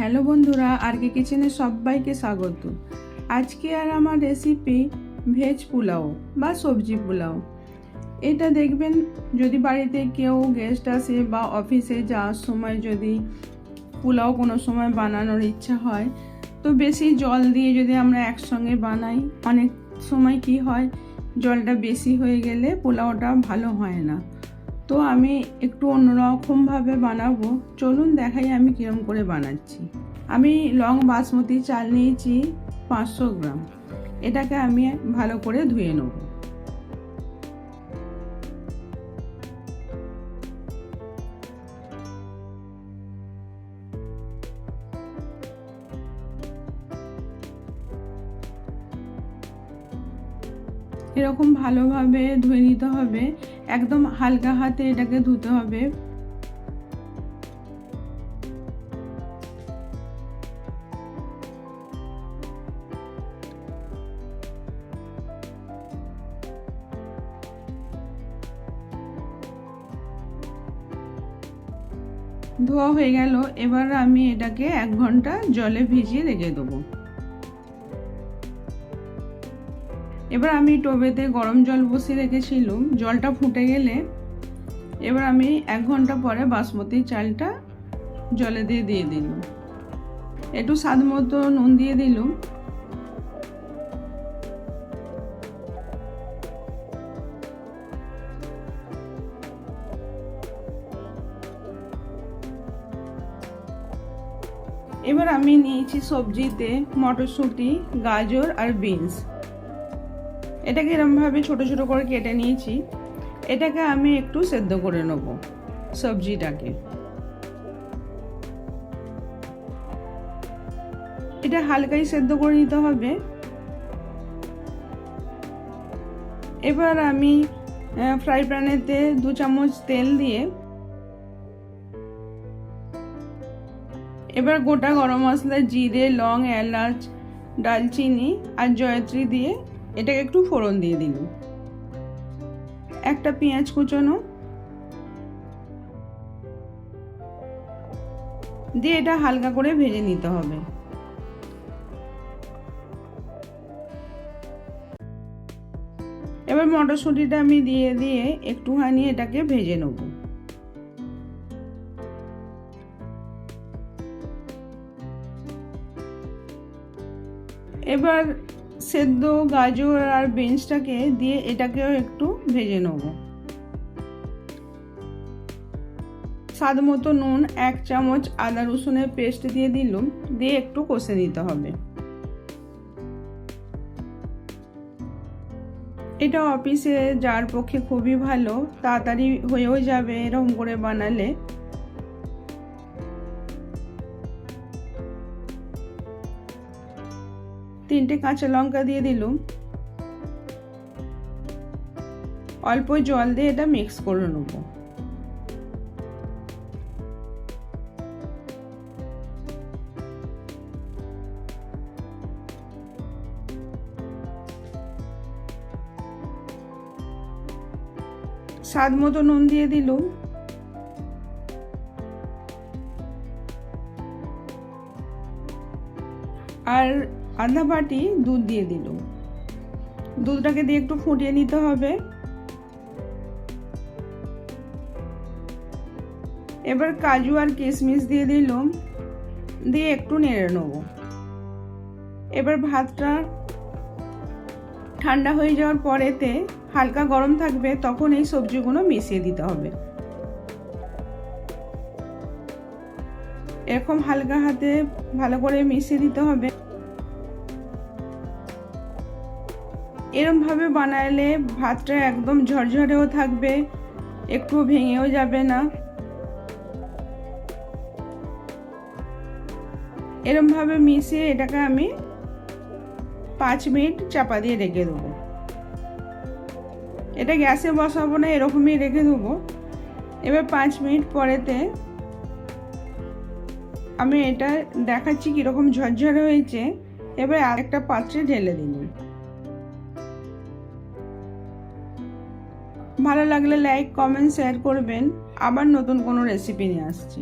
Hello বন্ধুরা, আরকে কিচেনে সবাইকে স্বাগত। আজকে আর আমার রেসিপি ভেজ পোলাও বা সবজি পোলাও। এটা দেখবেন, যদি বাড়িতে কেউ গেস্ট আসে বা অফিসে যাওয়ার সময় যদি পোলাও কোনো সময় বানানোর ইচ্ছা হয়, তো বেশি জল দিয়ে যদি আমরা একসঙ্গে বানাই, অনেক সময় কি হয়, জলটা বেশি হয়ে গেলে পোলাওটা ভালো হয় না। তো আমি একটু অন্যরকমভাবে বানাবো। চলুন দেখাই আমি কীরকম করে বানাচ্ছি। আমি লং বাসমতি চাল নিয়েছি পাঁচশো গ্রাম। এটাকে আমি ভালো করে ধুয়ে নেব। এরকম ভালোভাবে ধুয়ে নিতে হবে। একদম হালকা হাতে এটাকে ধুতে হবে। ধোয়া হয়ে গেল। এবার আমি এটাকে এক ঘণ্টা জলে ভিজিয়ে রেখে দেবো। এবার আমি টোবেতে গরম জল বসিয়ে রেখেছিলাম। জলটা ফুটে গেলে এবার আমি এক ঘণ্টা পরে বাসমতি চালটা জলে দিয়ে দিয়ে দিলাম। একটু স্বাদ মতো নুন দিয়ে দিলাম। এবার আমি নিয়েছি সবজিতে মটরশুঁটি, গাজর আর বিনস। এটাকে এরমভাবে ছোট ছোট করে কেটে নিয়েছি। এটাকে আমি একটু সেদ্ধ করে নেব সবজিটাকে। এটা হালকাই সেদ্ধ করে নিতে হবে। এবার আমি ফ্রাই প্যানেতে দু চামচ তেল দিয়ে এবার গোটা গরম মশলা, জিরে, লং, এলাচ, ডালচিনি আর জয়ত্রী দিয়ে এটাকে একটু ফোড়ন দিয়ে দিল একটা পেঁয়াজ কুচোনো। দিয়ে এটা হালকা করে ভেজে নিতে হবে। এবার মটরশুঁটিটা আমি দিয়ে দিয়ে একটুখানি এটাকে ভেজে নেব। এবার সেদ্ধ গাজর আর বিনসটাকে দিয়ে এটাকেও একটু ভেজে নেব। স্বাদ মতো নুন, এক চামচ আদা রসুনের পেস্ট দিয়ে দিলাম, দিয়ে একটু কষে নিতে হবে। এটা অফিসে যার পক্ষে খুবই ভালো, তাড়াতাড়ি হয়েও যাবে, এরকম করে বানালে। তিনটে কাঁচা লঙ্কা দিয়ে দিলুম। অল্প জল দিয়ে এটা মিক্স করে নেব। স্বাদ মতো নুন দিয়ে দিলুম। আর আধা বাটি দুধ দিয়ে দিল। দুধটাকে দিয়ে একটু ফুটিয়ে নিতে হবে। এবার কাজু আর কিশমিশ দিয়ে দিলাম দিয়ে একটু নেড়ে নেব। এবার ভাতটা ঠান্ডা হয়ে যাওয়ার পরেতে হালকা গরম থাকবে, তখন এই সবজিগুলো মিশিয়ে দিতে হবে। এরকম হালকা হাতে ভালো করে মিশিয়ে দিতে হবে। এরমভাবে বানালে ভাতটা একদম ঝরঝরেও থাকবে, একটু ভেঙেও যাবে না। এরমভাবে মিশিয়ে এটাকে আমি পাঁচ মিনিট চাপা দিয়ে রেখে দেবো। এটা গ্যাসে বসাবো না, এরকমই রেখে দেবো। এবার পাঁচ মিনিট পরেতে আমি এটা দেখাচ্ছি কীরকম ঝরঝরে হয়েছে। এবার আরেকটা পাত্রে ঢেলে দিলাম ভালো লাগলে লাইক কমেন্ট শেয়ার করবেন। আবার নতুন কোনো রেসিপি নিয়ে আসছি।